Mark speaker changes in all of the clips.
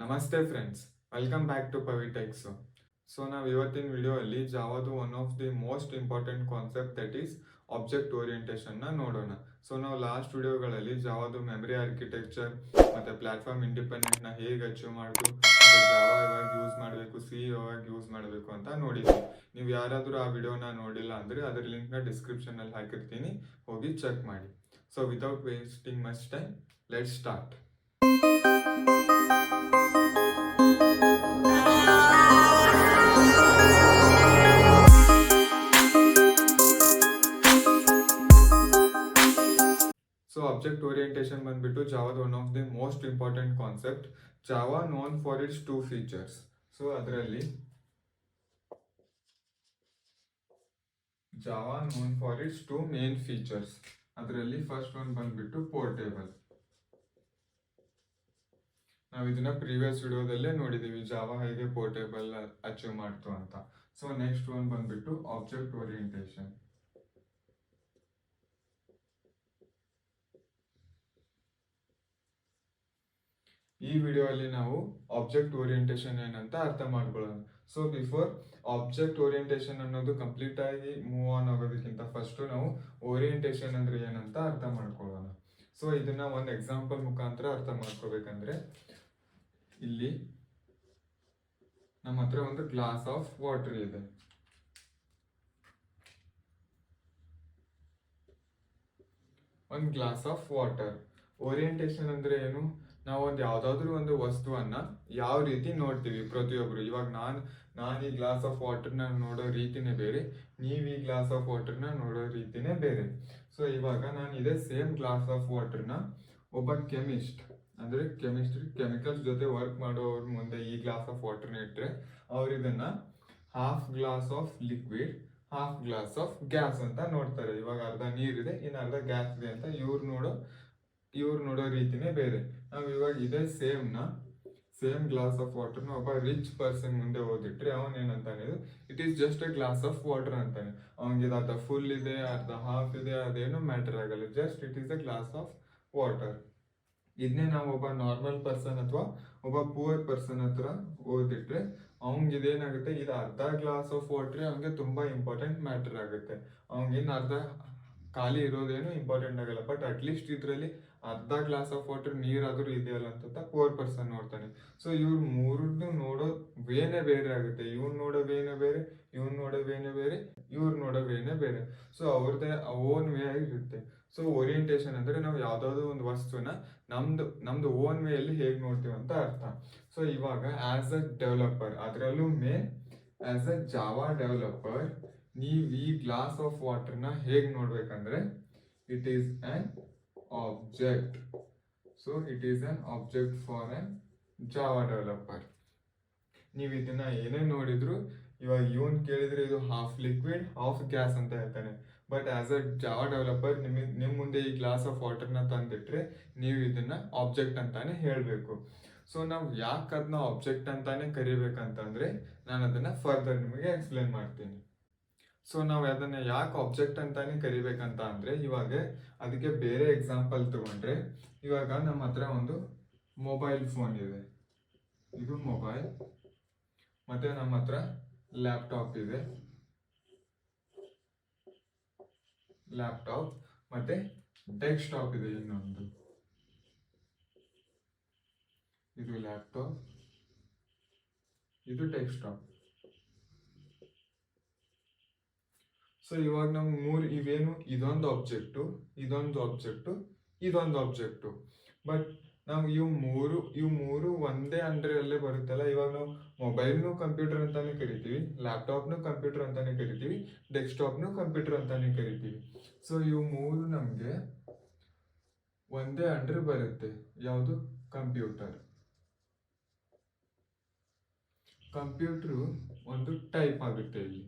Speaker 1: ನಮಸ್ತೆ friends welcome back to ಪವಿಟೆಕ್ಸ್ so ನಾವು ಇವತ್ತಿನ ವಿಡಿಯೋ ಅಲ್ಲಿ ಜಾವಾದು one of the most important concept that is object ಓರಿಯೆಂಟೇಷನ್ನ ನೋಡೋಣ. ಸೊ ನಾವು ಲಾಸ್ಟ್ ವಿಡಿಯೋಗಳಲ್ಲಿ ಜಾವಾದು ಮೆಮರಿ ಆರ್ಕಿಟೆಕ್ಚರ್ ಮತ್ತು ಪ್ಲಾಟ್ಫಾರ್ಮ್ ಇಂಡಿಪೆಂಡೆಂಟ್ನ ಹೇಗೆ ಅಚೀವ್ ಮಾಡೋದು ಜಾವಾ ಯಾವಾಗ ಯೂಸ್ ಮಾಡಬೇಕು ಸಿ ಯಾವಾಗ ಯೂಸ್ ಮಾಡಬೇಕು ಅಂತ ನೋಡಿದ್ವಿ. ನೀವು ಯಾರಾದರೂ ಆ ವಿಡಿಯೋನ ನೋಡಿಲ್ಲ ಅಂದರೆ ಅದರ ಲಿಂಕ್ನ ಡಿಸ್ಕ್ರಿಪ್ಷನಲ್ಲಿ ಹಾಕಿರ್ತೀನಿ. ಹೋಗಿ ಚೆಕ್ ಮಾಡಿ. So without wasting much time let start so object orientation ಬಂದ್ಬಿಟ್ಟು ಜಾವಾದ one of the most important concept Java known for its two features so ಅದರಲ್ಲಿ Java known for its two main features ಅದರಲ್ಲಿ first one ಬಂದ್ಬಿಟ್ಟು portable ನಾವು ಇದನ್ನ previous ವಿಡಿಯೋದಲ್ಲೇ ನೋಡಿದೀವಿ, Java ಹೇಗೆ portable achieve ಮಾಡ್ತು ಅಂತ. ಸೊ ನೆಕ್ಸ್ಟ್ ಒನ್ ಬಂದ್ಬಿಟ್ಟು ಆಬ್ಜೆಕ್ಟ್ ಓರಿಯೆಂಟೇಷನ್ ಈ ವಿಡಿಯೋ ಅಲ್ಲಿ ನಾವು ಆಬ್ಜೆಕ್ಟ್ ಓರಿಯೆಂಟೇಷನ್ ಏನಂತ ಅರ್ಥ ಮಾಡ್ಕೊಳ್ಳೋಣ. ಸೊ ಬಿಫೋರ್ ಆಬ್ಜೆಕ್ಟ್ ಓರಿಯೆಂಟೇಷನ್ ಅನ್ನೋದು ಕಂಪ್ಲೀಟ್ ಆಗಿ ಮೂವ್ ಆನ್ ಆಗೋದಕ್ಕಿಂತ ಫಸ್ಟ್ ನಾವು ಓರಿಯೆಂಟೇಷನ್ ಅಂದ್ರೆ ಏನಂತ ಅರ್ಥ ಮಾಡ್ಕೊಳ್ಳೋಣ. ಸೊ ಇದನ್ನ ಒಂದು ಎಕ್ಸಾಂಪಲ್ ಮುಖಾಂತರ ಅರ್ಥ ಮಾಡ್ಕೋಬೇಕಂದ್ರೆ ಇಲ್ಲಿ ನಮ್ಮ ಹತ್ರ ಒಂದು ಗ್ಲಾಸ್ ಆಫ್ ವಾಟರ್ ಇದೆ. ಒಂದು ಗ್ಲಾಸ್ ಆಫ್ ವಾಟರ್ ಓರಿಯೆಂಟೇಷನ್ ಅಂದ್ರೆ ಏನು? ನಾವು ಒಂದು ಯಾವ್ದಾದ್ರು ಒಂದು ವಸ್ತುವನ್ನ ಯಾವ ರೀತಿ ನೋಡ್ತೀವಿ ಪ್ರತಿಯೊಬ್ರು. ಇವಾಗ ನಾನು ನಾನು ಈ ಗ್ಲಾಸ್ ಆಫ್ ವಾಟರ್ನ ನೋಡೋ ರೀತಿನೇ ಬೇರೆ, ನೀವು ಈ ಗ್ಲಾಸ್ ಆಫ್ ವಾಟರ್ನ ನೋಡೋ ರೀತಿನೇ ಬೇರೆ. ಸೊ ಇವಾಗ ನಾನು ಇದೇ ಸೇಮ್ ಗ್ಲಾಸ್ ಆಫ್ ವಾಟರ್ನ ಒಬ್ಬ ಕೆಮಿಸ್ಟ್ ಅಂದ್ರೆ ಕೆಮಿಸ್ಟ್ರಿ ಕೆಮಿಕಲ್ಸ್ ಜೊತೆ ವರ್ಕ್ ಮಾಡೋವ್ರ ಮುಂದೆ ಈ ಗ್ಲಾಸ್ ಆಫ್ ವಾಟರ್ನ ಇಟ್ಟರೆ ಅವ್ರು ಇದನ್ನ half glass of liquid half glass of gas ಅಂತ ನೋಡ್ತಾರೆ. ಇವಾಗ ಅರ್ಧ ನೀರಿದೆ, ಇನ್ನು ಅರ್ಧ ಗ್ಯಾಸ್ ಇದೆ ಅಂತ ಇವ್ರು ನೋಡೋ ಇವ್ರು ನೋಡೋ ರೀತಿನೇ ಬೇರೆ. ನಾವು ಇವಾಗ ಇದೇ ಸೇಮ್ನ ಸೇಮ್ ಗ್ಲಾಸ್ ಆಫ್ ವಾಟರ್ನ ಒಬ್ಬ ರಿಚ್ ಪರ್ಸನ್ ಮುಂದೆ ಓದಿಟ್ರೆ ಅವನೇನಂತಾನೆ it is just a glass of water ಅಂತಾನೆ. ಅವನಿಗೆ ಅರ್ಧ ಫುಲ್ ಇದೆ, ಅರ್ಧ ಹಾಫ್ ಇದೆ, ಅದೇನು ಮ್ಯಾಟರ್ ಆಗಲ್ಲ. Just it is a glass of water ಇದನ್ನೇ ನಾವು ಒಬ್ಬ ನಾರ್ಮಲ್ ಪರ್ಸನ್ ಅಥವಾ ಒಬ್ಬ ಪೂವರ್ ಪರ್ಸನ್ ಹತ್ರ ಓದಿಟ್ರೆ ಅವ್ನಿಗೆ ಇದೇನಾಗುತ್ತೆ? ಇದು ಅರ್ಧ ಗ್ಲಾಸ್ ಆಫ್ ವಾಟ್ರ್ ಅವ್ನಿಗೆ ತುಂಬಾ ಇಂಪಾರ್ಟೆಂಟ್ ಮ್ಯಾಟರ್ ಆಗುತ್ತೆ. ಅವ್ನಿಗೇನು ಅರ್ಧ ಖಾಲಿ ಇರೋದೇನು ಇಂಪಾರ್ಟೆಂಟ್ ಆಗಲ್ಲ. ಬಟ್ ಅಟ್ಲೀಸ್ಟ್ ಇದರಲ್ಲಿ ಅರ್ಧ ಗ್ಲಾಸ್ ಆಫ್ ವಾಟರ್ ನೀರಾದರೂ ಇದೆಯಲ್ಲ ಅಂತ ಪೂರ್ ಪರ್ಸನ್ ನೋಡ್ತಾನೆ. ಸೊ ಇವ್ರು ಮೂರದ್ದು ನೋಡೋ ವೇನೇ ಬೇರೆ ಆಗುತ್ತೆ. ಇವ್ನು ನೋಡೋ ವೇನೇ ಬೇರೆ, ಇವ್ನು ನೋಡೋ ವೇನೇ ಬೇರೆ, ಇವ್ರು ನೋಡೋ ವೇನೇ ಬೇರೆ. ಸೊ ಅವ್ರದ್ದೇ ಓನ್ ವೇ ಆಗಿರುತ್ತೆ ಸೊ ಓರಿಯೆಂಟೇಷನ್ ಅಂದ್ರೆ ನಾವು ಯಾವುದಾದ್ರು ಒಂದು ವಸ್ತುನ ನಮ್ದು ನಮ್ದು ಓನ್ ವೇ ಅಲ್ಲಿ ಹೇಗೆ ನೋಡ್ತೀವಿ ಅಂತ ಅರ್ಥ. ಸೊ ಇವಾಗ ಆಸ್ ಅ ಡೆವಲಪರ್ ಅದರಲ್ಲೂ May as a Java developer ನೀವು ಈ ಗ್ಲಾಸ್ ಆಫ್ ವಾಟರ್ನ ಹೇಗೆ ನೋಡ್ಬೇಕಂದ್ರೆ it is an object so it is an object for an Java developer ನೀವು ಇದನ್ನ ಏನೇ ನೋಡಿದ್ರು, ಇವಾಗ ಇವನ್ ಕೇಳಿದ್ರೆ ಇದು ಹಾಫ್ ಲಿಕ್ವಿಡ್ ಹಾಫ್ ಗ್ಯಾಸ್ ಅಂತ ಹೇಳ್ತಾನೆ. But as a Java developer ನಿಮಗೆ ನಿಮ್ಮ ಮುಂದೆ ಈ ಗ್ಲಾಸ್ ಆಫ್ ವಾಟರ್ನ ತಂದಿಟ್ರೆ ನೀವು ಇದನ್ನ ಆಬ್ಜೆಕ್ಟ್ ಅಂತಾನೆ ಹೇಳಬೇಕು. ಸೊ ನಾವು ಯಾಕೆ ಅದನ್ನ ಆಬ್ಜೆಕ್ಟ್ ಅಂತಾನೆ ಕರಿಬೇಕಂತಂದ್ರೆ ನಾನು ಅದನ್ನ ಫರ್ದರ್ ನಿಮಗೆ ಎಕ್ಸ್ಪ್ಲೇನ್ ಮಾಡ್ತೀನಿ. ಸೊ ನಾವು ಅದನ್ನ ಯಾಕೆ ಆಬ್ಜೆಕ್ಟ್ ಅಂತಾನೆ ಕರಿಬೇಕಂತ ಅಂದರೆ ಇವಾಗ ಅದಕ್ಕೆ ಬೇರೆ ಎಕ್ಸಾಂಪಲ್ ತಗೊಂಡ್ರೆ ಇವಾಗ ನಮ್ಮ ಹತ್ರ ಒಂದು ಮೊಬೈಲ್ ಫೋನ್ ಇದೆ. ಇದು ಮೊಬೈಲ್ ಮತ್ತೆ ನಮ್ಮ ಹತ್ರ ಲ್ಯಾಪ್ಟಾಪ್ ಇದೆ. ಲ್ಯಾಪ್ಟಾಪ್ ಮತ್ತೆ ಡೆಸ್ಕ್ಟಾಪ್ ಇದೆ ಇನ್ನೊಂದು. ಇದು ಲ್ಯಾಪ್ಟಾಪ್ ಇದು ಡೆಸ್ಕ್ಟಾಪ್ ಸೊ ಇವಾಗ ನಮ್ಗೆ ಮೂರು, ಇವೇನು, ಇದೊಂದು ಆಬ್ಜೆಕ್ಟು ಇದೊಂದು ಆಬ್ಜೆಕ್ಟು ಇದೊಂದು ಆಬ್ಜೆಕ್ಟು ಬಟ್ ನಾವು ಇವು ಮೂರು ಇವು ಮೂರು ಒಂದೇ ಅಂಡರಲ್ಲೇ ಬರುತ್ತಲ್ಲ, ಇವಾಗ ನಾವು ಮೊಬೈಲ್ನು ಕಂಪ್ಯೂಟರ್ ಅಂತಾನೆ ಕರಿತೀವಿ, ಲ್ಯಾಪ್ಟಾಪ್ನು ಕಂಪ್ಯೂಟರ್ ಅಂತಾನೆ ಕರಿತೀವಿ, ಡೆಸ್ಕ್ಟಾಪ್ನು ಕಂಪ್ಯೂಟರ್ ಅಂತಾನೆ ಕರಿತೀವಿ. ಸೊ ಇವು ಮೂರು ನಮಗೆ ಒಂದೇ ಅಂಡರ್ ಬರುತ್ತೆ, ಯಾವುದು? ಕಂಪ್ಯೂಟರ್. ಕಂಪ್ಯೂಟ್ರು ಒಂದು ಟೈಪ್ ಆಗುತ್ತೆ ಇಲ್ಲಿ.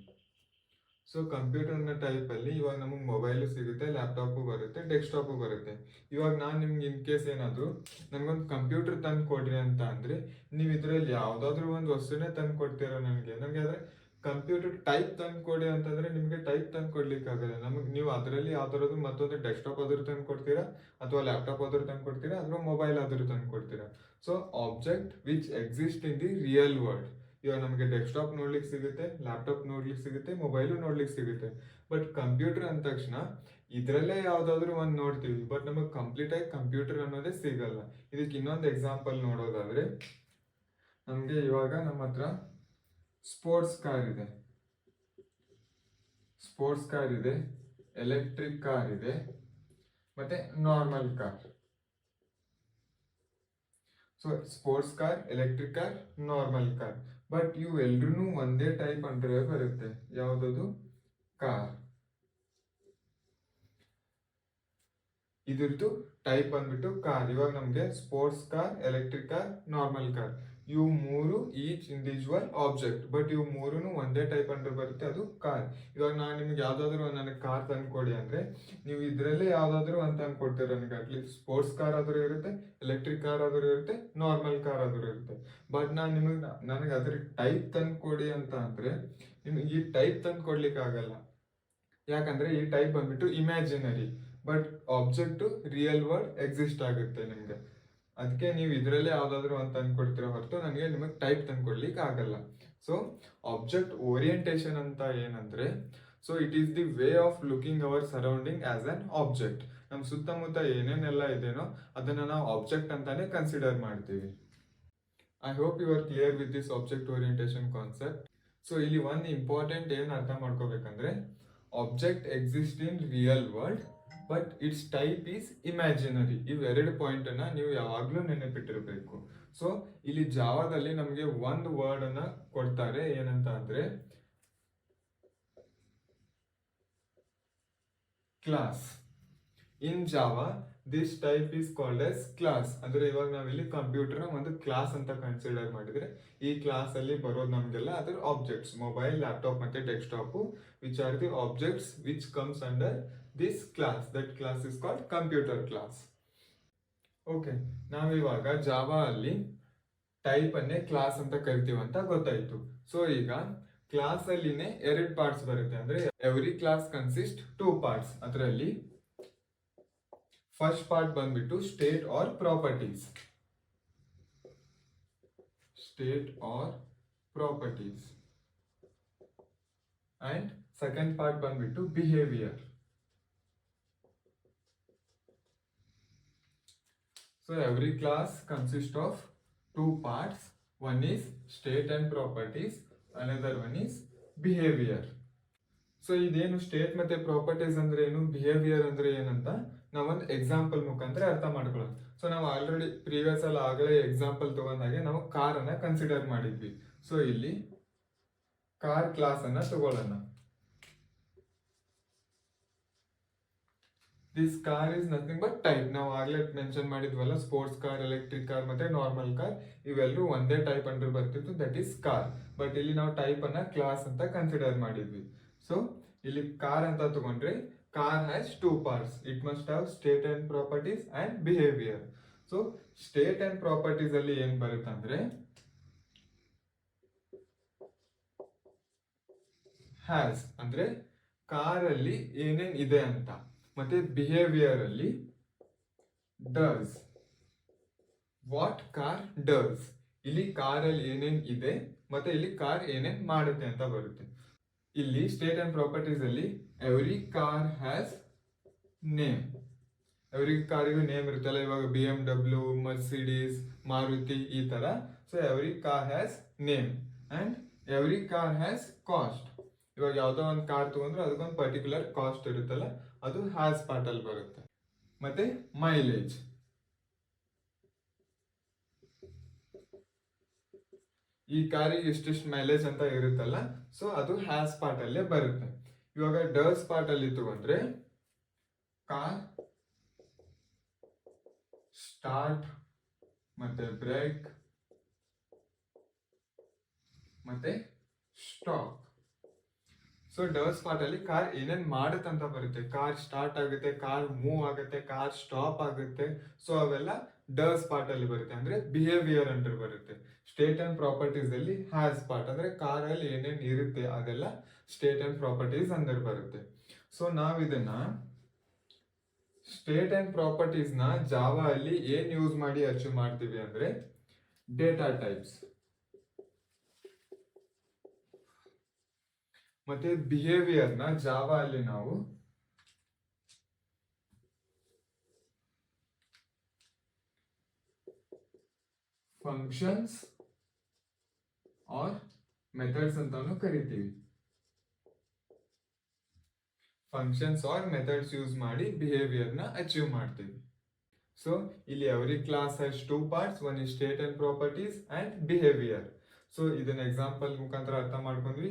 Speaker 1: ಸೊ ಕಂಪ್ಯೂಟರ್ನ ಟೈಪಲ್ಲಿ ಇವಾಗ ನಮಗೆ ಮೊಬೈಲು ಸಿಗುತ್ತೆ ಲ್ಯಾಪ್ಟಾಪು ಬರುತ್ತೆ ಡೆಸ್ಕ್ಟಾಪು ಬರುತ್ತೆ. ಇವಾಗ ನಾನು ನಿಮ್ಗೆ ಇನ್ ಕೇಸ್ ಏನಾದರೂ ನನಗೊಂದು ಕಂಪ್ಯೂಟರ್ ತಂದು ಕೊಡ್ರಿ ಅಂತ ಅಂದರೆ ನೀವು ಇದರಲ್ಲಿ ಯಾವುದಾದ್ರೂ ಒಂದು ವಸ್ತುನೇ ತಂದು ಕೊಡ್ತೀರಾ ನನಗೆ? ನನಗೆ ಆದರೆ ಕಂಪ್ಯೂಟರ್ ಟೈಪ್ ತಂದು ಕೊಡಿ ಅಂತಂದ್ರೆ ನಿಮಗೆ ಟೈಪ್ ತಂದು ಕೊಡ್ಲಿಕ್ಕೆ ಆಗಲ್ಲ ನಮಗೆ ನೀವು ಅದರಲ್ಲಿ ಯಾವ್ದಾರದು ಮತ್ತೊಂದು ಡೆಸ್ಕ್ಟಾಪ್ ಆದರೂ ತಂದು ಕೊಡ್ತೀರಾ ಅಥವಾ ಲ್ಯಾಪ್ಟಾಪ್ ಆದ್ರೂ ತಂದು ಕೊಡ್ತೀರಾ ಅಥವಾ ಮೊಬೈಲ್ ಆದ್ರೂ ತಂದು ಕೊಡ್ತೀರಾ? So object which exist in the real world ಇವಾಗ ನಮಗೆ ಡೆಸ್ಕ್ಟಾಪ್ ನೋಡ್ಲಿಕ್ಕೆ ಸಿಗುತ್ತೆ ಲ್ಯಾಪ್ಟಾಪ್ ನೋಡ್ಲಿಕ್ಕೆ ಸಿಗುತ್ತೆ ಮೊಬೈಲು ನೋಡ್ಲಿಕ್ಕೆ ಸಿಗುತ್ತೆ. ಬಟ್ ಕಂಪ್ಯೂಟರ್ ಅಂದ ತಕ್ಷಣ ಇದರಲ್ಲೇ ಯಾವುದಾದ್ರೂ ಒಂದು ನೋಡ್ತೀವಿ. ಬಟ್ ನಮಗೆ ಕಂಪ್ಲೀಟ್ ಆಗಿ ಕಂಪ್ಯೂಟರ್ ಅನ್ನೋದೇ ಸಿಗಲ್ಲ. ಇದಕ್ಕೆ ಇನ್ನೊಂದು ಎಕ್ಸಾಂಪಲ್ ನೋಡೋದಾದ್ರೆ, ನಮಗೆ ಇವಾಗ ನಮ್ಮ ಹತ್ರ ಸ್ಪೋರ್ಟ್ಸ್ ಕಾರ್ ಇದೆ. ಸ್ಪೋರ್ಟ್ಸ್ ಕಾರ್ ಇದೆ ಎಲೆಕ್ಟ್ರಿಕ್ ಕಾರ್ ಇದೆ, ಮತ್ತೆ normal car so sports car electric car normal car but ಇವು ಎಲ್ರೂ ಒಂದೇ ಟೈಪ್ ಅಂದ್ರೆ ಬರುತ್ತೆ. ಯಾವುದದು? ಕಾರ್ ಇದ್ರದ್ದು ಟೈಪ್ ಬಂದ್ಬಿಟ್ಟು ಕಾರ್ ಇವಾಗ ನಮಗೆ sports car electric car normal car ಇವು ಮೂರು ಈಚ್ ಇಂಡಿವಿಜುವಲ್ ಆಬ್ಜೆಕ್ಟ್. ಬಟ್ ಇವು ಮೂರು ಒಂದೇ ಟೈಪ್ ಅಂಡರ್ ಬರುತ್ತೆ, ಅದು ಕಾರ್. ಇವಾಗ ನಾನು ನಿಮ್ಗೆ ಯಾವ್ದಾದ್ರು ನನಗೆ ಕಾರ್ ತಂದ್ಕೊಡಿ ಅಂದ್ರೆ, ನೀವು ಇದ್ರಲ್ಲೇ ಯಾವ್ದಾದ್ರು ಅಂತ ತಂದು ಕೊಡ್ತೀರ ನನಗೆ ಅಟ್ಲೀಸ್ಟ್ ಸ್ಪೋರ್ಟ್ಸ್ ಕಾರ್ ಆದರೂ ಇರುತ್ತೆ ಎಲೆಕ್ಟ್ರಿಕ್ ಕಾರ್ ಆದರೂ ಇರುತ್ತೆ ನಾರ್ಮಲ್ ಕಾರ್ ಆದರೂ ಇರುತ್ತೆ. ಬಟ್ ನಾನು ನಿಮಗೆ, ನನಗೆ ಅದ್ರ ಟೈಪ್ ತಂದ್ಕೊಡಿ ಅಂತ ಅಂದ್ರೆ, ನಿಮ್ಗೆ ಈ ಟೈಪ್ ತಂದು ಕೊಡ್ಲಿಕ್ಕೆ ಆಗಲ್ಲ. ಯಾಕಂದ್ರೆ ಈ ಟೈಪ್ ಬಂದ್ಬಿಟ್ಟು imaginary but object real world exist ಆಗುತ್ತೆ ನಿಮ್ಗೆ. ಅದಕ್ಕೆ ನೀವು ಇದರಲ್ಲೇ ಯಾವುದಾದ್ರೂ ಅಂತ ತಂದ್ಕೊಡ್ತೀರ ಹೊರತು ನನಗೆ ನಿಮಗೆ ಟೈಪ್ ತಂದ್ಕೊಡ್ಲಿಕ್ಕೆ ಆಗಲ್ಲ. ಸೊ ಆಬ್ಜೆಕ್ಟ್ ಓರಿಯಂಟೇಷನ್ ಅಂತ ಏನಂದ್ರೆ so it is the way of looking our surrounding as an object ನಮ್ಮ ಸುತ್ತಮುತ್ತ ಏನೇನೆಲ್ಲ ಇದೇನೋ ಅದನ್ನ ನಾವು ಆಬ್ಜೆಕ್ಟ್ ಅಂತಾನೆ ಕನ್ಸಿಡರ್ ಮಾಡ್ತೀವಿ. I hope you are clear with this object orientation concept so ಇಲ್ಲಿ ಒಂದು ಇಂಪಾರ್ಟೆಂಟ್ ಏನು ಅರ್ಥ ಮಾಡ್ಕೋಬೇಕಂದ್ರೆ object exist in real world but its type is imaginary ಇವೆರಡು ಪಾಯಿಂಟನ್ನು ನೀವು ಯಾವಾಗಲೂ ನೆನಪಿಟ್ಟಿರಬೇಕು. ಸೊ ಇಲ್ಲಿ ಜಾವಾದಲ್ಲಿ ನಮಗೆ ಒಂದು ವರ್ಡನ್ನು ಕೊಡ್ತಾರೆ ಏನಂತ ಅಂದರೆ class in Java this type is called as class ಅಂದ್ರೆ ಇವಾಗ ನಾವಿಲ್ಲಿ ಕಂಪ್ಯೂಟರ್ ಒಂದು ಕ್ಲಾಸ್ ಅಂತ ಕನ್ಸಿಡರ್ ಮಾಡಿದ್ರೆ, ಈ ಕ್ಲಾಸ್ ಅಲ್ಲಿ ಬರೋದು ನಮಗೆಲ್ಲ ಅದರ ಆಬ್ಜೆಕ್ಟ್ಸ್ ಮೊಬೈಲ್ ಲ್ಯಾಪ್ಟಾಪ್ ಮತ್ತೆ desktop which are the objects which comes under this class that class is called computer class okay ನಾವಿವಾಗ ಜಾವಾ ಅಲ್ಲಿ ಟೈಪ್ ಅನ್ನೇ ಕ್ಲಾಸ್ ಅಂತ ಕರಿತೀವಿ ಅಂತ ಗೊತ್ತಾಯ್ತು. ಸೊ ಈಗ ಕ್ಲಾಸ್ ಅಲ್ಲಿನೇ ಎರಡು ಪಾರ್ಟ್ಸ್ ಬರುತ್ತೆ. ಅಂದ್ರೆ every class consist two parts ಅದರಲ್ಲಿ ಫಸ್ಟ್ ಪಾರ್ಟ್ ಬಂದ್ಬಿಟ್ಟು state or properties state or properties and second part ಬಂದ್ಬಿಟ್ಟು behaviour So, every class consists of two parts. One is state and properties. Another one is behavior. So ಇದೇನು state ಮತ್ತೆ properties ಅಂದ್ರೆ ಏನು behaviour ಅಂದ್ರೆ ಏನಂತ ನಾವೊಂದು example ಮುಖಾಂತರ ಅರ್ಥ ಮಾಡ್ಕೊಳ್ಳೋಣ ಸೊ ನಾವು ಆಲ್ರೆಡಿ ಪ್ರೀವಿಯಸ್ ಅಲ್ಲಿ ಆಗಲೇ ಎಕ್ಸಾಂಪಲ್ ತಗೊಂಡಾಗೆ ನಾವು ಕಾರ್ ಅನ್ನ ಕನ್ಸಿಡರ್ ಮಾಡಿದ್ವಿ ಸೊ ಇಲ್ಲಿ ಕಾರ್ ಕ್ಲಾಸ್ ಅನ್ನ ತಗೊಳ್ಳೋಣ this car is nothing but type ನಾವು ಆಗ್ಲೇ ಮೆನ್ಷನ್ ಮಾಡಿದ್ವಲ್ಲ ಸ್ಪೋರ್ಟ್ಸ್ ಕಾರ್ ಎಲೆಕ್ಟ್ರಿಕ್ ಕಾರ್ ಮತ್ತೆ ನಾರ್ಮಲ್ ಕಾರ್ ಇವೆಲ್ಲರೂ ಒಂದೇ ಟೈಪ್ ಅಂದ್ರೆ ಬರ್ತಿತ್ತು. ದಟ್ ಈಸ್ ಕಾರ್ ಬಟ್ ಇಲ್ಲಿ ನಾವು ಟೈಪ್ ಅನ್ನ ಕ್ಲಾಸ್ ಅಂತ ಕನ್ಸಿಡರ್ ಮಾಡಿದ್ವಿ. ಸೊ ಇಲ್ಲಿ ಕಾರ್ ಅಂತ ತಗೊಂಡ್ರೆ car has two parts it must have state and properties and behaviour so state and properties ಅಲ್ಲಿ ಏನ್ ಬರುತ್ತಂದ್ರೆ ಹ್ಯಾಸ್ ಅಂದ್ರೆ ಕಾರಲ್ಲಿ ಏನೇನ್ ಇದೆ ಅಂತ. ಮತ್ತೆ ಬಿಹೇವಿಯರ್ ಅಲ್ಲಿ ಡಸ್ ವಾಟ್ ಕಾರ್ ಡಸ್ ಇಲ್ಲಿ ಕಾರಲ್ಲಿ ಏನೇನ್ ಇದೆ, ಮತ್ತೆ ಇಲ್ಲಿ ಕಾರ್ ಏನೇನ್ ಮಾಡುತ್ತೆ ಅಂತ ಬರುತ್ತೆ. ಇಲ್ಲಿ ಸ್ಟೇಟ್ ಅಂಡ್ ಪ್ರಾಪರ್ಟೀಸ್ ಅಲ್ಲಿ every car has name every ಕಾರಿಗೂ name ಇರುತ್ತಲ್ಲ ಇವಾಗ B M W Mercedes Maruti ಈ ತರ. So every car has name and every car has cost ಇವಾಗ ಯಾವುದೋ ಒಂದು ಕಾರ್ ತಗೊಂಡ್ರೆ ಅದಕ್ಕೊಂದು ಪರ್ಟಿಕ್ಯುಲರ್ ಕಾಸ್ಟ್ ಇರುತ್ತಲ್ಲ ಅದು ಹ್ಯಾಸ್ ಪಾರ್ಟ್ ಅಲ್ಲಿ ಬರುತ್ತೆ. ಮತ್ತೆ ಮೈಲೇಜ್ ಈ ಕಾರಿಗೆ ಇಷ್ಟಿಷ್ಟು ಮೈಲೇಜ್ ಅಂತ ಇರುತ್ತಲ್ಲ ಸೊ ಅದು ಹ್ಯಾಸ್ ಪಾರ್ಟ್ ಅಲ್ಲೇ ಬರುತ್ತೆ. ಇವಾಗ ಡರ್ಸ್ ಪಾರ್ಟ್ ಅಲ್ಲಿ ತಗೊಂಡ್ರೆ ಕಾರ್ ಸ್ಟಾರ್ಟ್ ಮತ್ತೆ ಬ್ರೇಕ್ ಮತ್ತೆ ಸ್ಟಾಪ್ ಸೊ ಡರ್ಸ್ ಪಾರ್ಟ್ ಅಲ್ಲಿ ಕಾರ್ ಏನೇನ್ ಅಂತ ಬರುತ್ತೆ. ಕಾರ್ ಸ್ಟಾರ್ಟ್ ಆಗುತ್ತೆ ಕಾರ್ ಮೂವ್ ಆಗುತ್ತೆ ಕಾರ್ ಸ್ಟಾಪ್ ಆಗುತ್ತೆ. ಸೊ ಅವೆಲ್ಲ ಡರ್ಸ್ ಪಾರ್ಟ್ ಅಲ್ಲಿ ಬರುತ್ತೆ. ಅಂದ್ರೆ ಬಿಹೇವಿಯರ್ ಅಂಡರ್ ಬರುತ್ತೆ. ಸ್ಟೇಟ್ ಅಂಡ್ ಪ್ರಾಪರ್ಟೀಸ್ ಅಲ್ಲಿ ಹ್ಯಾಸ್ ಪಾರ್ಟ್ ಅಂದ್ರೆ ಕಾರ್ ಅಲ್ಲಿ ಏನೇನ್ ಇರುತ್ತೆ, ಅದೆಲ್ಲ ಸ್ಟೇಟ್ ಅಂಡ್ ಪ್ರಾಪರ್ಟೀಸ್ ಅಂದರ್ ಬರುತ್ತೆ. ಸೊ ನಾವ್ ಇದನ್ನ ಸ್ಟೇಟ್ ಅಂಡ್ ಪ್ರಾಪರ್ಟೀಸ್ನ ಜಾವಾ ಅಲ್ಲಿ ಏನ್ ಯೂಸ್ ಮಾಡಿ ಅಚೀವ್ ಮಾಡ್ತೀವಿ ಅಂದ್ರೆ ಡೇಟಾ ಟೈಪ್ಸ್ ಮತ್ತೆ ಬಿಹೇವಿಯರ್ನ ಜಾವ ಅಲ್ಲಿ ನಾವು ಫಂಕ್ಷನ್ಸ್ ಆರ್ ಮೆಥಡ್ಸ್ ಅಂತಾನು ಕರಿತೀವಿ. ಫಂಕ್ಷನ್ಸ್ ಆರ್ ಮೆಥಡ್ಸ್ ಯೂಸ್ ಮಾಡಿ ಬಿಹೇವಿಯರ್ನ ಅಚೀವ್ ಮಾಡ್ತೀವಿ. ಸೊ ಇಲ್ಲಿ every class has two parts one is state and properties and behaviour so ಇದನ್ನ ಎಕ್ಸಾಂಪಲ್ ಮುಖಾಂತರ ಅರ್ಥ ಮಾಡ್ಕೊಂಡ್ವಿ.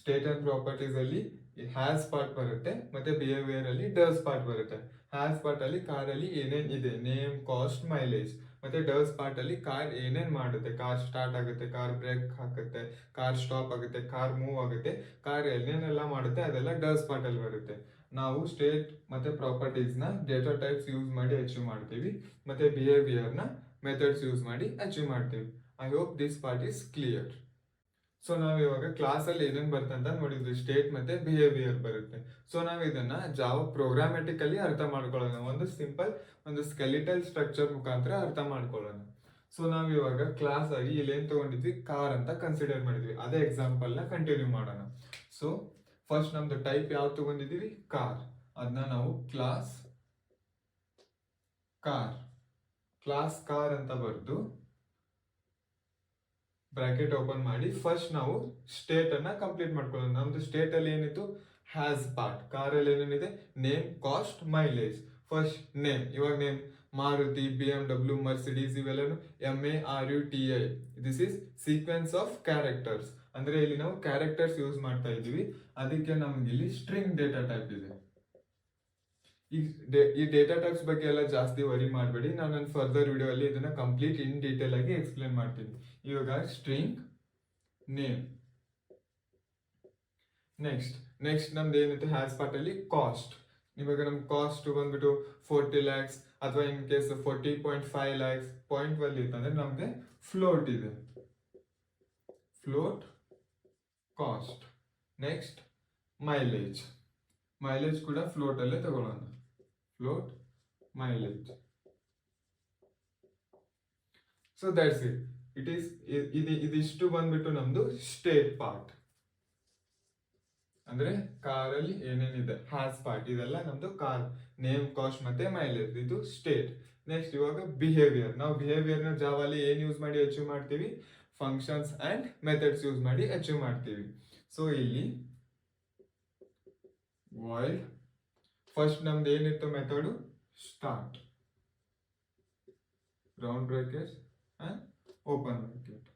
Speaker 1: ಸ್ಟೇಟ್ ಅಂಡ್ ಪ್ರಾಪರ್ಟೀಸ್ ಅಲ್ಲಿ ಹ್ಯಾಸ್ ಪಾರ್ಟ್ ಬರುತ್ತೆ, ಮತ್ತೆ ಬಿಹೇವಿಯರ್ ಅಲ್ಲಿ ಡಸ್ ಪಾರ್ಟ್ ಬರುತ್ತೆ. ಹ್ಯಾಸ್ ಪಾರ್ಟ್ ಅಲ್ಲಿ ಕಾರ್ ಅಲ್ಲಿ ಏನೇನ್ ಇದೆ ನೇಮ್ ಕಾಸ್ಟ್ ಮೈಲೇಜ್ ಮತ್ತೆ ಡಸ್ ಪಾರ್ಟ್ ಅಲ್ಲಿ ಕಾರ್ ಏನೇನ್ ಮಾಡುತ್ತೆ ಕಾರ್ ಸ್ಟಾರ್ಟ್ ಆಗುತ್ತೆ ಕಾರ್ ಬ್ರೇಕ್ ಹಾಕುತ್ತೆ ಕಾರ್ ಸ್ಟಾಪ್ ಆಗುತ್ತೆ ಕಾರ್ ಮೂವ್ ಆಗುತ್ತೆ ಕಾರ್ ಏನೇನೆಲ್ಲ ಮಾಡುತ್ತೆ, ಅದೆಲ್ಲ ಡಸ್ ಪಾರ್ಟ್ ಅಲ್ಲಿ ಬರುತ್ತೆ. ನಾವು ಸ್ಟೇಟ್ ಮತ್ತೆ ಪ್ರಾಪರ್ಟೀಸ್ನ ಡೇಟಾ ಟೈಪ್ಸ್ ಯೂಸ್ ಮಾಡಿ ಅಚೀವ್ ಮಾಡ್ತೀವಿ, ಮತ್ತೆ ಬಿಹೇವಿಯರ್ನ ಮೆಥಡ್ಸ್ ಯೂಸ್ ಮಾಡಿ ಅಚೀವ್ ಮಾಡ್ತೀವಿ. I hope this part is clear so ನಾವು ಇವಾಗ ಕ್ಲಾಸ್ ಅಲ್ಲಿ ಏನೇನು ಬರುತ್ತೆ ಅಂತ ನೋಡಿದ್ವಿ. ಸ್ಟೇಟ್ ಮತ್ತೆ ಬಿಹೇವಿಯರ್ ಬರುತ್ತೆ. ಸೊ ನಾವು ಇದನ್ನ ಜಾವ ಪ್ರೋಗ್ರಾಮೆಟಿಕಲಿ ಅರ್ಥ ಮಾಡ್ಕೊಳ್ಳೋಣ. ಒಂದು ಸಿಂಪಲ್ ಒಂದು ಸ್ಕೆಲಿಟಲ್ ಸ್ಟ್ರಕ್ಚರ್ ಮುಖಾಂತರ ಅರ್ಥ ಮಾಡ್ಕೊಳ್ಳೋಣ. ಸೊ ನಾವು ಇವಾಗ ಕ್ಲಾಸ್ ಆಗಿ ಇಲ್ಲಿ ಏನ್ ತಗೊಂಡಿದ್ವಿ? ಕಾರ್ ಅಂತ ಕನ್ಸಿಡರ್ ಮಾಡಿದ್ವಿ. ಅದೇ ಎಕ್ಸಾಂಪಲ್ನ ಕಂಟಿನ್ಯೂ ಮಾಡೋಣ. ಸೊ ಫಸ್ಟ್ ನಮ್ದು ಟೈಪ್ ಯಾವ್ದು ತಗೊಂಡಿದೀವಿ ಕಾರ್ ಅದನ್ನ ನಾವು ಕ್ಲಾಸ್ ಕಾರ್ ಕ್ಲಾಸ್ ಕಾರ್ ಅಂತ ಬರೆದು ಬ್ರಾಕೆಟ್ ಓಪನ್ ಮಾಡಿ ಫಸ್ಟ್ ನಾವು ಸ್ಟೇಟ್ ಅನ್ನ ಕಂಪ್ಲೀಟ್ ಮಾಡ್ಕೊಳ್ಳೋಣ. ನಮ್ದು ಸ್ಟೇಟ್ ಅಲ್ಲಿ ಏನಿತ್ತು? ಹ್ಯಾಸ್ ಪಾರ್ಟ್ ಕಾರ್ ಅಲ್ಲಿ ಏನೇನಿದೆ? Name cost mileage first name ಇವಾಗ name Maruti B M W Mercedes ಇವೆಲ್ಲನು M A R U T I this is sequence of characters ಅಂದ್ರೆ ಇಲ್ಲಿ ನಾವು ಕ್ಯಾರೆಕ್ಟರ್ಸ್ ಯೂಸ್ ಮಾಡ್ತಾ ಇದೀವಿ ಅದಕ್ಕೆ ನಮ್ಗೆ ಇಲ್ಲಿ ಸ್ಟ್ರಿಂಗ್ ಡೇಟಾ ಟೈಪ್ ಇದೆ. ಈ ಈ ಡೇಟಾ ಟೈಪ್ಸ್ ಬಗ್ಗೆ ಎಲ್ಲ ಜಾಸ್ತಿ ವರಿ ಮಾಡಬೇಡಿ. ನಾನು ನನ್ನ ಫರ್ದರ್ ವಿಡಿಯೋ ಅಲ್ಲಿ ಇದನ್ನ ಕಂಪ್ಲೀಟ್ ಇನ್ ಡೀಟೇಲ್ ಆಗಿ ಎಕ್ಸ್ಪ್ಲೇನ್ ಮಾಡ್ತೀನಿ. ಇವಾಗ ಸ್ಟ್ರಿಂಗ್ ನೇಮ್ ನೆಕ್ಸ್ಟ್ ನೆಕ್ಸ್ಟ್ ನಮ್ದು ಏನಿದೆ ಹ್ಯಾಸ್ ಪಾರ್ಟ್ ಅಲ್ಲಿ ಕಾಸ್ಟ್ ಇವಾಗ ನಮ್ಮ ಕಾಸ್ಟ್ ಬಂದ್ಬಿಟ್ಟು ಫೋರ್ಟಿ ಲ್ಯಾಕ್ಸ್ ಅಥವಾ in case forty point five lakhs point one ಇತ್ತಂದ್ರೆ ನಮಗೆ ಫ್ಲೋಟ್ ಇದೆ. Float cost next mileage mileage ಕೂಡ ಫ್ಲೋಟ್ ಅಲ್ಲೇ ತಗೊಳ್ಳೋಣ float mileage so that's it it is ಇದು ಇದಿಷ್ಟು ಬಂದ್ಬಿಟ್ಟು ನಮ್ದು ಸ್ಟೇಟ್ ಪಾರ್ಟ್ ಅಂದ್ರೆ ಕಾರಲ್ಲಿ ಏನೇನಿದೆ? ಹಾಸ್ ಪಾರ್ಟ್ ಇದೆಲ್ಲ ನಮ್ದು ಕಾರ್ ನೇಮ್ ಕಾಸ್ಟ್ ಮತ್ತೆ ಮೈಲೇಜ್ ಇದು ಸ್ಟೇಟ್ ನೆಕ್ಸ್ಟ್ ಇವಾಗ ಬಿಹೇವಿಯರ್ ನಾವು ಬಿಹೇವಿಯರ್ನ ಜಾವಲ್ಲಿ ಏನ್ ಯೂಸ್ ಮಾಡಿ ಅಚೀವ್ ಮಾಡ್ತೀವಿ? ಫಂಕ್ಷನ್ಸ್ ಅಂಡ್ ಮೆಥಡ್ಸ್ ಯೂಸ್ ಮಾಡಿ ಅಚೀವ್ ಮಾಡ್ತೀವಿ. ಸೊ ಇಲ್ಲಿ ವಾಯ್ಡ್ ಫಸ್ಟ್ ನಮ್ದು ಏನಿತ್ತು method start round bracket and open bracket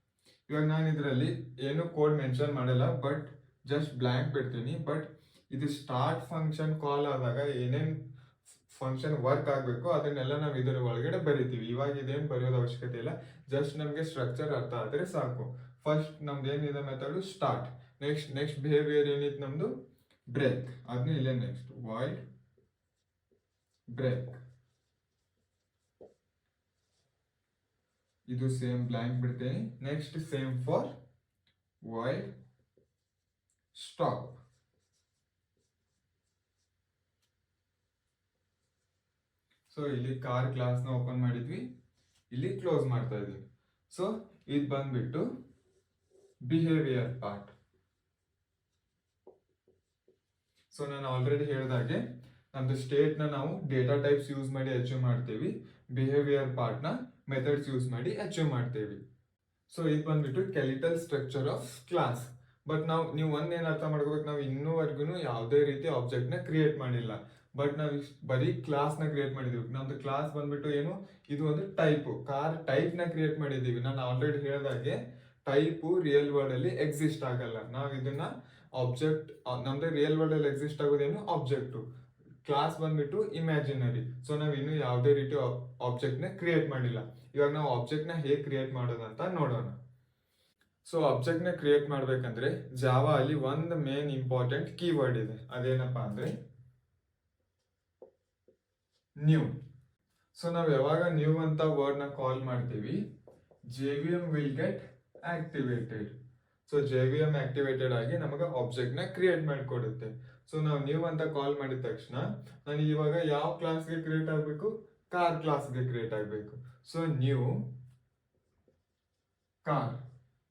Speaker 1: ಇವಾಗ ನಾನು ಇದರಲ್ಲಿ ಏನು ಕೋಡ್ ಮೆನ್ಷನ್ ಮಾಡಲ್ಲ ಬಟ್ ಜಸ್ಟ್ ಬ್ಲ್ಯಾಂಕ್ ಬಿಡ್ತೀನಿ. ಬಟ್ ಇದು ಸ್ಟಾರ್ಟ್ ಫಂಕ್ಷನ್ ಕಾಲ್ ಆದಾಗ ಏನೇನು ಫಂಕ್ಷನ್ ವರ್ಕ್ ಆಗಬೇಕು, ಅದನ್ನೆಲ್ಲ ನಾವು ಇದರ ಒಳಗಡೆ ಬರಿತೀವಿ. ಇವಾಗ ಇದೇನು ಬರೆಯೋದು ಅವಶ್ಯಕತೆ ಇಲ್ಲ. ಜಸ್ಟ್ ನಮಗೆ ಸ್ಟ್ರಕ್ಚರ್ ಅರ್ಥ ಆದರೆ ಸಾಕು. ಫಸ್ಟ್ ನಮ್ದು ಏನಿದೆ method start next next behaviour ಏನಿತ್ತು ನಮ್ದು? ಬ್ರೇಕ್ ಅದನ್ನ ಇಲ್ಲೇ ನೆಕ್ಸ್ಟ್ ವಾಯ್ಡ್ ಬ್ರೇಕ್ ಇದು ಸೇಮ್ ಬ್ಲ್ಯಾಂಕ್ ಬಿಡ್ತೇನೆ. Next same for void stop so ಇಲ್ಲಿ ಕಾರ್ ಕ್ಲಾಸ್ನ ಓಪನ್ ಮಾಡಿದ್ವಿ. ಇಲ್ಲಿ ಕ್ಲೋಸ್ ಮಾಡ್ತಾ ಇದೀವಿ ಸೊ ಇದು ಬಂದ್ಬಿಟ್ಟು ಬಿಹೇವಿಯರ್ ಪಾರ್ಟ್ ಸೊ ನಾನು ಆಲ್ರೆಡಿ ಹೇಳಿದಾಗೆ ನಮ್ದು ಸ್ಟೇಟ್ನ ನಾವು ಡೇಟಾ ಟೈಪ್ಸ್ ಯೂಸ್ ಮಾಡಿ ಅಚೀವ್ ಮಾಡ್ತೀವಿ ಬಿಹೇವಿಯರ್ ಪಾರ್ಟ್ನ ಮೆಥಡ್ಸ್ ಯೂಸ್ ಮಾಡಿ ಅಚೀವ್ ಮಾಡ್ತೀವಿ. ಸೊ ಇದು ಬಂದ್ಬಿಟ್ಟು skeletal structure of class but ನಾವು, ನೀವು ಒಂದೇನು ಅರ್ಥ ಮಾಡ್ಕೋಬೇಕು, ನಾವು ಇನ್ನೂವರೆಗೂ ಯಾವುದೇ ರೀತಿ ಆಬ್ಜೆಕ್ಟ್ನ ಕ್ರಿಯೇಟ್ ಮಾಡಿಲ್ಲ. ಬಟ್ ನಾವು ಬರೀ ಕ್ಲಾಸ್ನ ಕ್ರಿಯೇಟ್ ಮಾಡಿದ್ದೀವಿ ನಮ್ದು ಕ್ಲಾಸ್ ಬಂದ್ಬಿಟ್ಟು ಏನು? ಇದು ಒಂದು ಟೈಪ್ ಕಾರ್ ಟೈಪ್ನ ಕ್ರಿಯೇಟ್ ಮಾಡಿದ್ದೀವಿ ನಾನು ಆಲ್ರೆಡಿ ಹೇಳಿದಾಗೆ ಟೈಪು ರಿಯಲ್ ವರ್ಲ್ಡ್ ಅಲ್ಲಿ ಎಕ್ಸಿಸ್ಟ್ ಆಗಲ್ಲ. ನಾವು ಇದನ್ನ ಆಬ್ಜೆಕ್ಟ್ ನಮ್ದು ರಿಯಲ್ ವರ್ಲ್ಡ್ ಅಲ್ಲಿ ಎಕ್ಸಿಸ್ಟ್ ಆಗೋದೇನು? ಆಬ್ಜೆಕ್ಟ್ ಕ್ಲಾಸ್ ಬಂದ್ಬಿಟ್ಟು ಇಮ್ಯಾಜಿನರಿ ಸೊ ನಾವು ಇನ್ನು ಯಾವುದೇ ರೀತಿ ಆಬ್ಜೆಕ್ಟ್ನ ಕ್ರಿಯೇಟ್ ಮಾಡಿಲ್ಲ. ಇವಾಗ ನಾವು ಆಬ್ಜೆಕ್ಟ್ನ ಹೇಗೆ ಕ್ರಿಯೇಟ್ ಮಾಡೋದಂತ ನೋಡೋಣ. ಸೊ ಆಬ್ಜೆಕ್ಟ್ನ ಕ್ರಿಯೇಟ್ ಮಾಡಬೇಕಂದ್ರೆ ಜಾವಾ ಅಲ್ಲಿ ಒಂದು ಮೇನ್ ಇಂಪಾರ್ಟೆಂಟ್ ಕೀವರ್ಡ್ ಇದೆ. ಅದೇನಪ್ಪ ಅಂದರೆ ನ್ಯೂ ಸೊ ನಾವು ಯಾವಾಗ ನ್ಯೂ ಅಂತ ವರ್ಡ್ನ ಕಾಲ್ ಮಾಡ್ತೀವಿ J V M will get activated so J V M activated ಆಗಿ ನಮಗೆ ಆಬ್ಜೆಕ್ಟ್ನ ಕ್ರಿಯೇಟ್ ಮಾಡಿಕೊಡುತ್ತೆ. ಸೊ ನಾವು ನ್ಯೂ ಅಂತ ಕಾಲ್ ಮಾಡಿದ ತಕ್ಷಣ ನನಗೆ ಇವಾಗ ಯಾವ ಕ್ಲಾಸ್ಗೆ ಕ್ರಿಯೇಟ್ ಆಗಬೇಕು? ಕಾರ್ ಕ್ಲಾಸ್ಗೆ ಕ್ರಿಯೇಟ್ ಆಗಬೇಕು. ಸೊ ನ್ಯೂ ಕಾರ್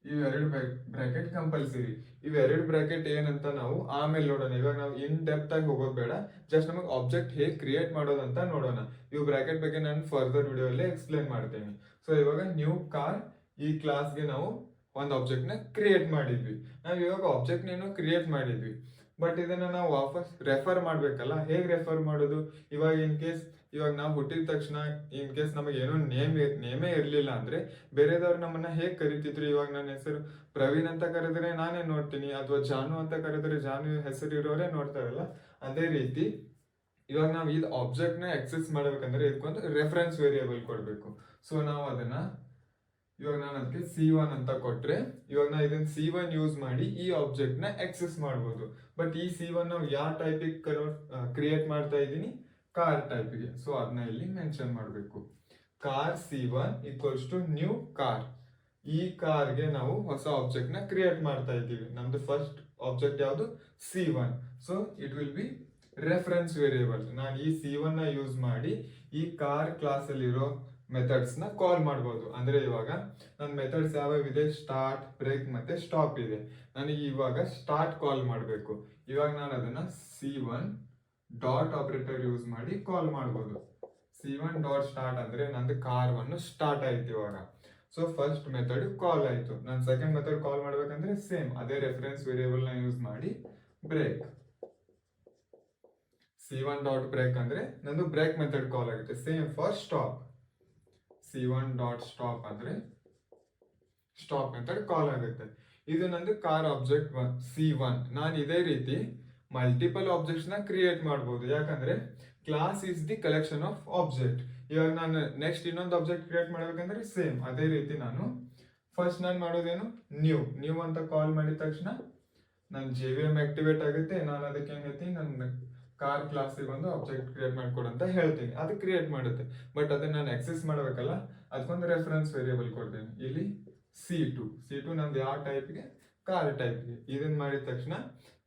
Speaker 1: ಇವೆರಡು ಬ್ರಾಕೆಟ್ ಕಂಪಲ್ಸರಿ ಇವೆರಡು ಬ್ರಾಕೆಟ್ ಏನಂತ ನಾವು ಆಮೇಲೆ ನೋಡೋಣ. ಇವಾಗ ನಾವು ಇನ್ ಡೆಪ್ತ್ ಆಗಿ ಹೋಗೋದು ಬೇಡ. ಜಸ್ಟ್ ನಮಗೆ ಆಬ್ಜೆಕ್ಟ್ ಹೇಗೆ ಕ್ರಿಯೇಟ್ ಮಾಡೋದಂತ ನೋಡೋಣ. ಇವು ಬ್ರಾಕೆಟ್ ಬಗ್ಗೆ ನಾನು ಫರ್ದರ್ ವಿಡಿಯೋ ಅಲ್ಲಿ ಎಕ್ಸ್ಪ್ಲೇನ್ ಮಾಡ್ತೀನಿ. ಸೊ ಇವಾಗ ನ್ಯೂ ಕಾರ್ ಈ ಕ್ಲಾಸ್ಗೆ ನಾವು ಒಂದು ಆಬ್ಜೆಕ್ಟ್ನ ಕ್ರಿಯೇಟ್ ಮಾಡಿದ್ವಿ. ನಾವು ಇವಾಗ ಆಬ್ಜೆಕ್ಟ್ ನೇನು ಕ್ರಿಯೇಟ್ ಮಾಡಿದ್ವಿ. ಬಟ್ ಇದನ್ನ ನಾವು ವಾಪಸ್ ರೆಫರ್ ಮಾಡ್ಬೇಕಲ್ಲ? ಹೇಗೆ ರೆಫರ್ ಮಾಡೋದು? ಇವಾಗ ಇನ್ ಕೇಸ್ ಇವಾಗ ನಾವು ಹುಟ್ಟಿದ ತಕ್ಷಣ ಇನ್ ಕೇಸ್ ನಮಗೆ ಏನೋ ನೇಮ್ ನೇಮೇ ಇರಲಿಲ್ಲ ಅಂದ್ರೆ ಬೇರೆದವ್ರು ನಮ್ಮನ್ನ ಹೇಗೆ ಕರಿತಿದ್ರು? ಇವಾಗ ನನ್ನ ಹೆಸರು ಪ್ರವೀಣ್ ಅಂತ ಕರೆದ್ರೆ ನಾನೇ ನೋಡ್ತೀನಿ, ಅಥವಾ ಜಾನು ಅಂತ ಕರೆದ್ರೆ ಜಾನು ಹೆಸರು ಇರೋರೇ ನೋಡ್ತಾರಲ್ಲ? ಅದೇ ರೀತಿ ಇವಾಗ ನಾವು ಇದು ಆಬ್ಜೆಕ್ಟ್ನ ಆಕ್ಸೆಸ್ ಮಾಡ್ಬೇಕಂದ್ರೆ ಇದಕ್ಕೊಂದು ರೆಫರೆನ್ಸ್ ವೇರಿಯೇಬಲ್ ಕೊಡಬೇಕು. ಸೊ ನಾವು ಅದನ್ನ ಇವಾಗ ನಾನು ಅದಕ್ಕೆ ಸಿ ಒನ್ ಅಂತ ಕೊಟ್ರೆ, ಇವಾಗ ನಾ ಇದನ್ನ ಸಿ ಒನ್ ಯೂಸ್ ಮಾಡಿ ಈ ಆಬ್ಜೆಕ್ಟ್ನ ಆಕ್ಸೆಸ್ ಮಾಡ್ಬೋದು. ಬಟ್ ಈ ಸಿ ಒನ್ ನಾವು ಯಾವ ಟೈಪಿಗೆ ಕ್ರಿಯೇಟ್ ಮಾಡ್ತಾ ಇದ್ದೀನಿ? ಕಾರ್ ಟೈಪಿಗೆ ಸೊ ಅದನ್ನ ಇಲ್ಲಿ ಮೆನ್ಷನ್ ಮಾಡಬೇಕು. Car C one equals to new car ಈ ಕಾರ್ಗೆ ನಾವು ಹೊಸ ಆಬ್ಜೆಕ್ಟ್ನ ಕ್ರಿಯೇಟ್ ಮಾಡ್ತಾ ಇದ್ದೀವಿ. ನಮ್ದು ಫಸ್ಟ್ ಆಬ್ಜೆಕ್ಟ್ ಯಾವುದು? C one so it will be reference variable ನಾನು ಈ ಸಿ ಒನ್ನ ಯೂಸ್ ಮಾಡಿ ಈ ಕಾರ್ ಕ್ಲಾಸ್ ಅಲ್ಲಿರೋ ಮೆಥಡ್ಸ್ನ ಕಾಲ್ ಮಾಡ್ಬೋದು. ಅಂದ್ರೆ ಇವಾಗ ನನ್ನ ಮೆಥಡ್ಸ್ ಯಾವ್ಯಾವಿದೆ ಸ್ಟಾರ್ಟ್ ಬ್ರೇಕ್ ಮತ್ತೆ ಸ್ಟಾಪ್ ಇದೆ. ನನಗೆ ಇವಾಗ ಸ್ಟಾರ್ಟ್ ಕಾಲ್ ಮಾಡಬೇಕು. ಇವಾಗ ನಾನು ಅದನ್ನ C one dot operator use ಮಾಡಿ ಕಾಲ್ ಮಾಡ್ಬೋದು. ಸಿ ಒನ್ ಡಾಟ್ ಸ್ಟಾರ್ಟ್ ಅಂದ್ರೆ ನಂದು ಕಾರ್ ಒನ್ ಸ್ಟಾರ್ಟ್ ಆಯ್ತು ಇವಾಗ. ಸೊ ಫಸ್ಟ್ ಮೆಥಡ್ ಕಾಲ್ ಆಯ್ತು. ನಾನು ಸೆಕೆಂಡ್ ಮೆಥಡ್ ಕಾಲ್ ಮಾಡಬೇಕಂದ್ರೆ ಸೇಮ್ ಅದೇ ರೆಫರೆನ್ಸ್ ವೇರಿಯೇಬಲ್ನ ಯೂಸ್ ಮಾಡಿ break C one dot break ಅಂದ್ರೆ ನಂದು ಬ್ರೇಕ್ ಮೆಥಡ್ ಕಾಲ್ ಆಗುತ್ತೆ. Same for stop C one dot stop ಅಂದರೆ ಸ್ಟಾಪ್ ಮೆಥಡ್ ಕಾಲ್ ಆಗುತ್ತೆ. ಇದು ನಂದು ಕಾರ್ ಆಬ್ಜೆಕ್ಟ್ ಸಿ ಒನ್ ನಾನು ಇದೇ ರೀತಿ ಮಲ್ಟಿಪಲ್ ಆಬ್ಜೆಕ್ಟ್ಸ್ನ ಕ್ರಿಯೇಟ್ ಮಾಡ್ಬೋದು. ಯಾಕಂದ್ರೆ class is the collection of object ಇವಾಗ ನಾನು ನೆಕ್ಸ್ಟ್ ಇನ್ನೊಂದು ಆಬ್ಜೆಕ್ಟ್ ಕ್ರಿಯೇಟ್ ಮಾಡಬೇಕಂದ್ರೆ ಸೇಮ್ ಅದೇ ರೀತಿ ನಾನು ಫಸ್ಟ್ ನಾನು ಮಾಡೋದೇನು? ನ್ಯೂ ನ್ಯೂ ಅಂತ ಕಾಲ್ ಮಾಡಿದ ತಕ್ಷಣ ನನ್ನ ಜೆ ವಿ ಎಂ ಆಕ್ಟಿವೇಟ್ ಆಗುತ್ತೆ. ನಾನು ಅದಕ್ಕೆ ಹೇಳ್ತೀನಿ? ನನ್ನ ಕಾರ್ ಕ್ಲಾಸಿಗೆ ಒಂದು ಆಬ್ಜೆಕ್ಟ್ ಕ್ರಿಯೇಟ್ ಮಾಡಿಕೊಡು ಅಂತ ಹೇಳ್ತೀನಿ. ಅದು ಕ್ರಿಯೇಟ್ ಮಾಡುತ್ತೆ. ಬಟ್ ಅದನ್ನ ನಾನು ಎಕ್ಸೆಸ್ ಮಾಡಬೇಕಲ್ಲ ಅದಕ್ಕೊಂದು ರೆಫರೆನ್ಸ್ ವೇರಿಯೇಬಲ್ ಕೊಡ್ತೀನಿ. ಇಲ್ಲಿ ಸಿ ಟು ಸಿ ಟು ನಂದು ಯಾವ ಟೈಪ್ಗೆ ಕಾರ್ ಟೈಪ್ಗೆ ಇದನ್ನ ಮಾಡಿದ ತಕ್ಷಣ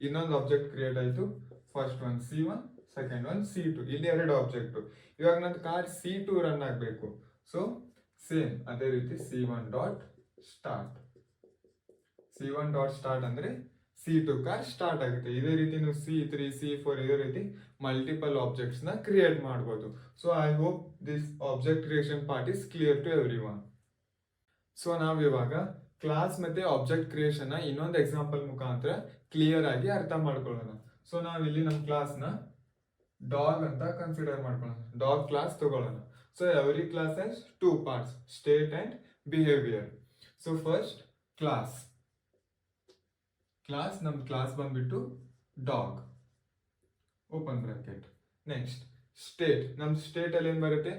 Speaker 1: ಇನ್ನೊಂದು ಆಬ್ಜೆಕ್ಟ್ ಕ್ರಿಯೇಟ್ ಆಯ್ತು. First one C one second one C two ಇಲ್ಲಿ ಎರಡು ಆಬ್ಜೆಕ್ಟ್ ಇವಾಗ ನಂದು ಕಾರ್ ಸಿ ಟು ರನ್ ಆಗಬೇಕು. ಸೊ ಸೇಮ್ ಅದೇ ರೀತಿ C one dot start C one dot start ಅಂದ್ರೆ ಸಿ ಟು ಕಾರ್ ಸ್ಟಾರ್ಟ್ ಆಗುತ್ತೆ. ಇದೇ ರೀತಿ ನೀವು ಸಿ ತ್ರೀ ಸಿ ಫೋರ್ ಇದೇ ರೀತಿ ಮಲ್ಟಿಪಲ್ ಆಬ್ಜೆಕ್ಟ್ಸ್ನ ಕ್ರಿಯೇಟ್ ಮಾಡ್ಬೋದು. So I hope this object creation part is clear to everyone so ನಾವು ಇವಾಗ ಕ್ಲಾಸ್ ಮತ್ತೆ ಆಬ್ಜೆಕ್ಟ್ ಕ್ರಿಯೇಷನ್ ಇನ್ನೊಂದು ಎಕ್ಸಾಂಪಲ್ ಮುಖಾಂತರ ಕ್ಲಿಯರ್ ಆಗಿ ಅರ್ಥ ಮಾಡ್ಕೊಳ್ಳೋಣ. ಸೊ ನಾವಿಲ್ಲಿ ನಮ್ಮ ಕ್ಲಾಸ್ನ ಡಾಗ್ ಅಂತ ಕನ್ಸಿಡರ್ ಮಾಡ್ಕೊಳ್ಳೋಣ. ಡಾಗ್ ಕ್ಲಾಸ್ ತಗೊಳ್ಳೋಣ. So every class has two parts state and behaviour so first class class ನಮ್ಮ ಕ್ಲಾಸ್ ಬಂದ್ಬಿಟ್ಟು dog. Open bracket. Next, state. ನಮ್ಮ ಸ್ಟೇಟ್ ಅಲ್ಲಿ ಏನ್ ಬರುತ್ತೆ?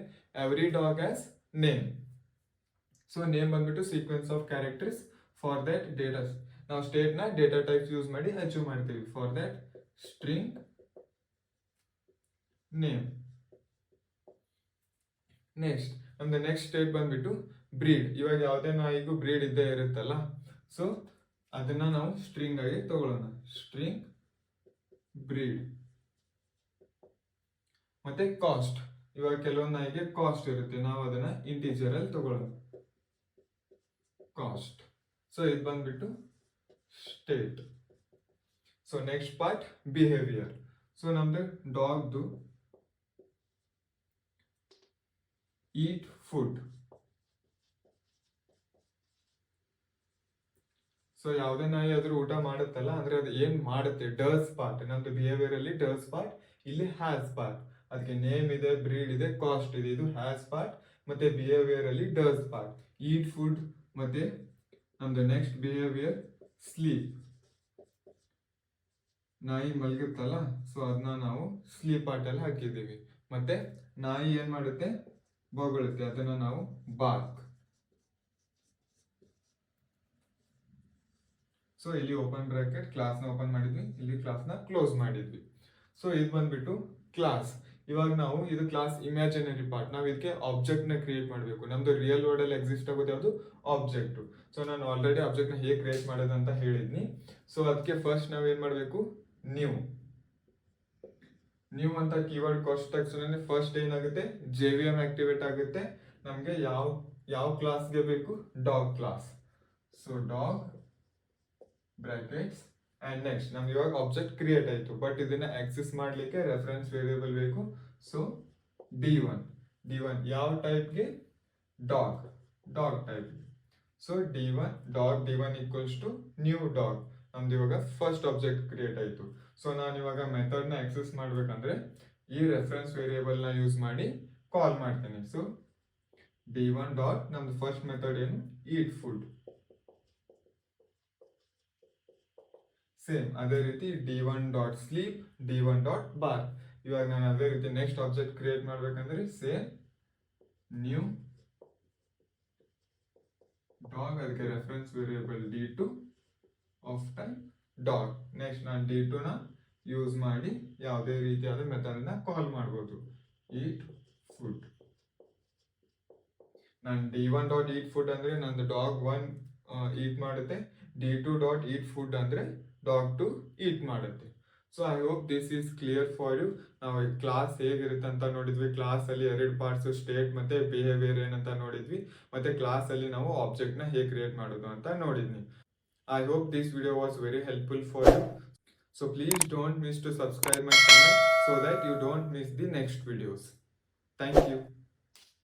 Speaker 1: Every dog has name. So, name ಬಂದ್ಬಿಟ್ಟು sequence of characters for that data. ನಾವು ಸ್ಟೇಟ್ನ data types use ಮಾಡಿ ಅಚೀವ್ ಮಾಡ್ತೀವಿ. For that string name. Next, ನಮ್ದು ನೆಕ್ಸ್ಟ್ ಸ್ಟೇಟ್ ಬಂದ್ಬಿಟ್ಟು ಬ್ರೀಡ್. ಇವಾಗ ಯಾವುದೇ ನಾಯಿಗೂ ಬ್ರೀಡ್ ಇದ್ದೇ ಇರುತ್ತಲ್ಲ, ಸೊ ಅದನ್ನ ನಾವು ಸ್ಟ್ರಿಂಗ್ ಆಗಿ ತಗೊಳ್ಳೋಣ. ಸ್ಟ್ರಿಂಗ್ ಬ್ರೀಡ್ ಮತ್ತೆ ಕಾಸ್ಟ್ ಇವಾಗ ಕೆಲವೊಂದು ನಾಯಿಗೆ ಕಾಸ್ಟ್ ಇರುತ್ತೆ. ನಾವು ಅದನ್ನ ಇಂಟೀಜರ್ ಅಲ್ಲಿ ತಗೊಳ್ಳೋಣ. ಕಾಸ್ಟ್ ಸೊ ಇದು ಬಂದ್ಬಿಟ್ಟು state so next part behaviour so ನಮ್ದು ಡಾಗ್ದು ಈಟ್ ಫುಡ್ ಸೊ ಯಾವುದೇ ನಾಯಿ ಆದರೂ ಊಟ ಮಾಡುತ್ತಲ್ಲ, ಅಂದ್ರೆ ಅದು ಏನು ಮಾಡುತ್ತೆ? ಡರ್ಸ್ ಪಾರ್ಟ್ ನಮ್ದು ಬಿಹೇವಿಯರ್ ಅಲ್ಲಿ ಡರ್ಸ್ ಪಾರ್ಟ್ ಇಲ್ಲಿ ಹ್ಯಾಸ್ ಪಾರ್ಟ್ ಅದಕ್ಕೆ ನೇಮ್ ಇದೆ ಬ್ರೀಡ್ ಇದೆ ಕಾಸ್ಟ್ ಇದೆ. ಇದು ಹ್ಯಾಸ್ ಪಾರ್ಟ್ ಮತ್ತೆ ಬಿಹೇವಿಯರ್ ಅಲ್ಲಿ ಡರ್ಸ್ ಪಾರ್ಟ್ ಈಟ್ ಫುಡ್ ಮತ್ತೆ ನಮ್ದು ನೆಕ್ಸ್ಟ್ ಬಿಹೇವಿಯರ್ ಸ್ಲೀಪ್ ನಾಯಿ ಮಲಗುತ್ತಲ್ಲ ಸೊ ಅದನ್ನ ನಾವು ಸ್ಲೀಪ್ ಪಾರ್ಟ್ ಅಲ್ಲಿ ಹಾಕಿದ್ದೀವಿ. ಮತ್ತೆ ನಾಯಿ ಏನ್ ಮಾಡುತ್ತೆ? ಬೊಗಳುತ್ತೆ. ಅದನ್ನ ನಾವು ಬಾರ್ಕ್ ಸೊ ಇಲ್ಲಿ ಓಪನ್ ಬ್ರಾಕೆಟ್ ಕ್ಲಾಸ್ನ ಓಪನ್ ಮಾಡಿದ್ವಿ. ಇಲ್ಲಿ ಕ್ಲಾಸ್ನ ಕ್ಲೋಸ್ ಮಾಡಿದ್ವಿ. ಸೊ ಇದು ಬಂದ್ಬಿಟ್ಟು ಕ್ಲಾಸ್ ಇವಾಗ ನಾವು ಇದು ಕ್ಲಾಸ್ ಇಮ್ಯಾಜಿನರಿ ಪಾರ್ಟ್ ನಾವು ಇದಕ್ಕೆ ಆಬ್ಜೆಕ್ಟ್ನ ಕ್ರಿಯೇಟ್ ಮಾಡಬೇಕು. ನಮ್ದು ರಿಯಲ್ ವರ್ಲ್ಡ್ ಅಲ್ಲಿ ಎಕ್ಸಿಸ್ಟ್ ಆಗೋದು ಯಾವುದು? ಆಬ್ಜೆಕ್ಟ್ ಸೊ ನಾನು ಆಲ್ರೆಡಿ ಆಬ್ಜೆಕ್ಟ್ನ ಹೇಗೆ ಕ್ರಿಯೇಟ್ ಮಾಡೋದು ಅಂತ ಹೇಳಿದ್ನಿ. ಸೊ ಅದಕ್ಕೆ ಫಸ್ಟ್ ನಾವು ಏನ್ ಮಾಡಬೇಕು? ನ್ಯೂ ನ್ಯೂ ಅಂತ ಕೀವರ್ಡ್ ಕೊಟ್ಟ ತಕ್ಷಣ ಫಸ್ಟ್ ಏನಾಗುತ್ತೆ? ಜೆ ವಿ ಎಂ ಆಕ್ಟಿವೇಟ್ ಆಗುತ್ತೆ. ನಮಗೆ ಯಾವ ಯಾವ ಕ್ಲಾಸ್ಗೆ ಬೇಕು? Dog class so dog brackets and next ನಮ್ಗೆ ಇವಾಗ ಆಬ್ಜೆಕ್ಟ್ ಕ್ರಿಯೇಟ್ ಆಯಿತು. ಬಟ್ ಇದನ್ನು ಆಕ್ಸೆಸ್ ಮಾಡಲಿಕ್ಕೆ ರೆಫರೆನ್ಸ್ ವೇರಿಯೇಬಲ್ ಬೇಕು. So D one D one ಯಾವ ಟೈಪ್ಗೆ dog dog type so D one dog D one equals to new dog ನಮ್ದು ಇವಾಗ first object create ಆಯಿತು. ಸೊ ನಾನು ಇವಾಗ ಮೆಥಡ್ನ ಆಕ್ಸೆಸ್ ಮಾಡಬೇಕಂದ್ರೆ ಈ ರೆಫರೆನ್ಸ್ ವೇರಿಯೇಬಲ್ನ ಯೂಸ್ ಮಾಡಿ ಕಾಲ್ ಮಾಡ್ತೀನಿ. ಸೊ ಡಿ ಒನ್ ಡಾಟ್ ನಮ್ದು ಫಸ್ಟ್ ಮೆಥಡ್ ಏನು? ಈಟ್ ಫುಡ್ ಸೇಮ್ ಅದೇ ರೀತಿ D one dot sleep D one dot bark ಇವಾಗ ನಾನು ಅದೇ ರೀತಿ ನೆಕ್ಸ್ಟ್ ಆಬ್ಜೆಕ್ಟ್ ಕ್ರಿಯೇಟ್ ಮಾಡ್ಬೇಕಂದ್ರೆ ಸೇಮ್ ನ್ಯೂ ಡಾಗ್ ಅದಕ್ಕೆ reference variable D two of type dog next ನಾನು ಡಿ ಟುನ ಯೂಸ್ ಮಾಡಿ ಯಾವುದೇ ರೀತಿಯಾದ ಮೆಥಡ್ನ ಕಾಲ್ ಮಾಡ್ಬೋದು. ಈಟ್ ಫುಡ್ ನಾನು D one dot eat food ಅಂದರೆ ನಂದು ಡಾಗ್ ಒನ್ ಈಟ್ ಮಾಡುತ್ತೆ. D two dot eat food ಅಂದರೆ ಡಾಗ್ ಟು ಈಟ್ ಮಾಡುತ್ತೆ. So I hope this is clear for you ನಾವು ಕ್ಲಾಸ್ ಹೇಗಿರುತ್ತೆ ಅಂತ ನೋಡಿದ್ವಿ. ಕ್ಲಾಸಲ್ಲಿ ಎರಡು ಪಾರ್ಟ್ಸ್ ಸ್ಟೇಟ್ ಮತ್ತೆ ಬಿಹೇವಿಯರ್ ಏನಂತ ನೋಡಿದ್ವಿ. ಮತ್ತೆ ಕ್ಲಾಸಲ್ಲಿ ನಾವು ಆಬ್ಜೆಕ್ಟ್ನ ಹೇಗೆ ಕ್ರಿಯೇಟ್ ಮಾಡೋದು ಅಂತ ನೋಡಿದ್ವಿ. I hope this video was very helpful for you so please don't miss to subscribe my channel so that you don't miss the next videos thank you